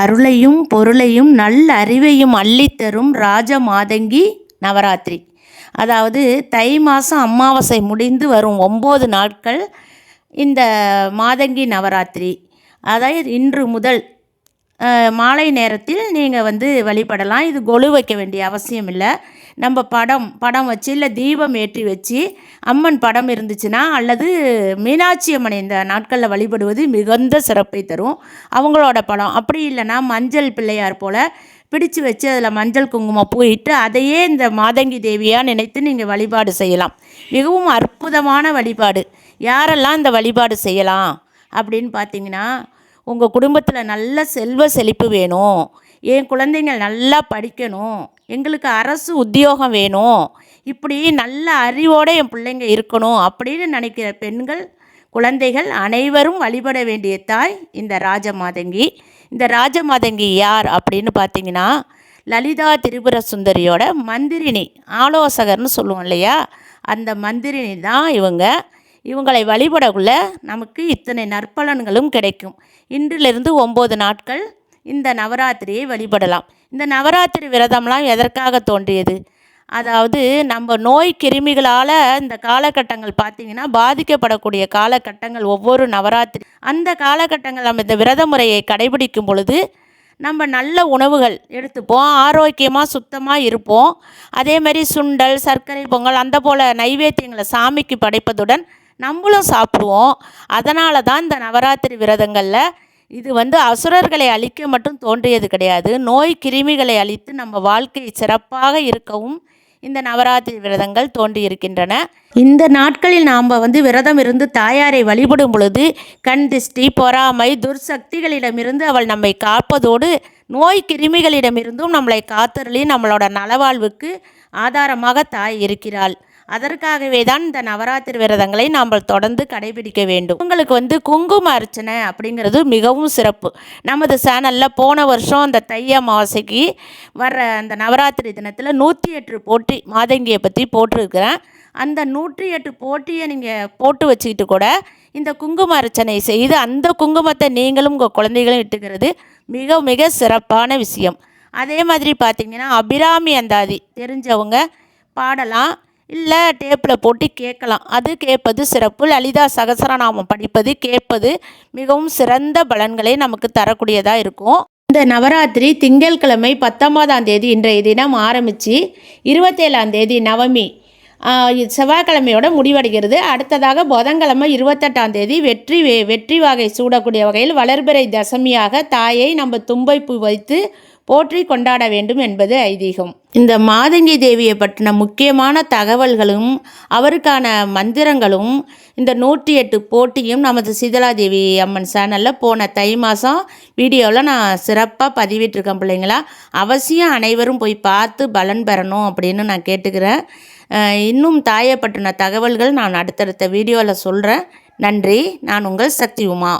அருளையும் பொருளையும் நல்ல அறிவையும் அள்ளித்தரும் ராஜ மாதங்கி நவராத்திரி. அதாவது தை மாதம் அமாவாசை முடிந்து வரும் ஒம்பது நாட்கள் இந்த மாதங்கி நவராத்திரி. அதாவது இன்று முதல் மாலை நேரத்தில் நீங்கள் வந்து வழிபடலாம். இது கொலு வைக்க வேண்டிய அவசியம் இல்லை. நம்ம படம் படம் வச்சு இல்லை தீபம் ஏற்றி வச்சு அம்மன் படம் இருந்துச்சுன்னா அல்லது மீனாட்சி அம்மனை இந்த நாட்களில் வழிபடுவது மிகுந்த சிறப்பை தரும். அவங்களோட படம். அப்படி இல்லைன்னா மஞ்சள் பிள்ளையார் போல் பிடிச்சு வச்சு அதில் மஞ்சள் குங்குமம் பூயிட்டு அதையே இந்த மாதங்கி தேவியாக நினைத்து நீங்கள் வழிபாடு செய்யலாம். மிகவும் அற்புதமான வழிபாடு. யாரெல்லாம் இந்த வழிபாடு செய்யலாம் அப்படின்னு பார்த்தீங்கன்னா உங்கள் குடும்பத்தில் நல்ல செல்வ செழிப்பு வேணும். என் குழந்தைங்க நல்லா படிக்கணும். எங்களுக்கு அரசு உத்தியோகம் வேணும். இப்படி நல்ல அறிவோடு என் பிள்ளைங்க இருக்கணும் அப்படின்னு நினைக்கிற பெண்கள் குழந்தைகள் அனைவரும் வழிபட வேண்டிய தாய் இந்த ராஜமாதங்கி. இந்த ராஜமாதங்கி யார் அப்படின்னு பார்த்தீங்கன்னா லலிதா திரிபுர சுந்தரியோட மந்திரினி ஆலோசகர்னு சொல்லுவோம் இல்லையா? அந்த மந்திரினி தான் இவங்க. இவங்களை வழிபடக்குள்ள நமக்கு இத்தனை நற்பலன்களும் கிடைக்கும். இன்றிலிருந்து ஒம்பது நாட்கள் இந்த நவராத்திரியை வழிபடலாம். இந்த நவராத்திரி விரதம்லாம் எதற்காக தோன்றியது? அதாவது நம்ம நோய் கிருமிகளால் இந்த காலகட்டங்கள் பார்த்திங்கன்னா பாதிக்கப்படக்கூடிய காலகட்டங்கள் ஒவ்வொரு நவராத்திரி. அந்த காலகட்டங்கள் நம்ம இந்த விரத முறையை கடைபிடிக்கும் பொழுது நம்ம நல்ல உணவுகள் எடுத்துப்போம். ஆரோக்கியமாக சுத்தமாக இருப்போம். அதே மாதிரி சுண்டல் சர்க்கரை பொங்கல் அந்த போல் நைவேத்தியங்களை சாமிக்கு படைப்பதுடன் நம்மளும் சாப்பிடுவோம். அதனால தான் இந்த நவராத்திரி விரதங்களில் இது வந்து அசுரர்களை அழிக்க மட்டும் தோன்றியது கிடையாது. நோய் கிருமிகளை அழித்து நம்ம வாழ்க்கை சிறப்பாக இருக்கவும் இந்த நவராத்திரி விரதங்கள் தோன்றியிருக்கின்றன. இந்த நாட்களில் நாம் வந்து விரதம் இருந்து தாயாரை வழிபடும் பொழுது கண் திஷ்டி பொறாமை துர்சக்திகளிடமிருந்து அவள் நம்மை காப்பதோடு நோய் கிருமிகளிடமிருந்தும் நம்மளை காத்தருளி நம்மளோட நலவாழ்வுக்கு ஆதாரமாக தாய் இருக்கிறாள். அதற்காகவே தான் இந்த நவராத்திரி விரதங்களை நாம் தொடர்ந்து கடைபிடிக்க வேண்டும். உங்களுக்கு வந்து குங்கும அர்ச்சனை அப்படிங்கிறது மிகவும் சிறப்பு. நமது சேனலில் போன வருஷம் அந்த தை அமாவாசைக்கு வர்ற அந்த நவராத்திரி தினத்தில் நூற்றி எட்டு போட்டி மாதங்கியை பற்றி போட்டிருக்கிறேன். அந்த நூற்றி எட்டு போட்டியை நீங்கள் போட்டு வச்சுக்கிட்டு கூட இந்த குங்கும அர்ச்சனை செய்து அந்த குங்குமத்தை நீங்களும் உங்கள் குழந்தைகளும் இட்டுக்கிறது மிக மிக சிறப்பான விஷயம். அதே மாதிரி பார்த்தீங்கன்னா அபிராமி அந்தாதி தெரிஞ்சவங்க பாடலாம். இல்லை டேப்பில் போட்டு கேட்கலாம். அது கேட்பது சிறப்பு. லலிதா சகசரநாமம் படிப்பது கேட்பது மிகவும் சிறந்த பலன்களை நமக்கு தரக்கூடியதாக இருக்கும். இந்த நவராத்திரி திங்கட்கிழமை பத்தொன்பதாம் தேதி இன்றைய தினம் ஆரம்பித்து இருபத்தேழாம் தேதி நவமி. செவ்வாய்க்கிழமையோட முடிவடைகிறது. அடுத்ததாக புதன்கிழமை இருபத்தெட்டாம் தேதி வெற்றி வெற்றி வகை சூடக்கூடிய வகையில் வளர்பிறை தசமியாக தாயை நம்ம தும்பை பூ வைத்து போற்றி கொண்டாட வேண்டும் என்பது ஐதீகம். இந்த மாதங்கி தேவியை பற்றின முக்கியமான தகவல்களும் அவருக்கான மந்திரங்களும் இந்த நூற்றி எட்டு போட்டியும் நமது சீதலாதேவி அம்மன் சேனலில் போன தை மாதம் வீடியோவில் நான் சிறப்பாக பதிவிட்டிருக்கேன் பிள்ளைங்களா. அவசியம் அனைவரும் போய் பார்த்து பலன் பெறணும் அப்படின்னு நான் கேட்டுக்கிறேன். இன்னும் தாயை பற்றின தகவல்கள் நான் அடுத்தடுத்த வீடியோவில் சொல்கிறேன் நன்றி. நான் உங்கள் சக்தி உமா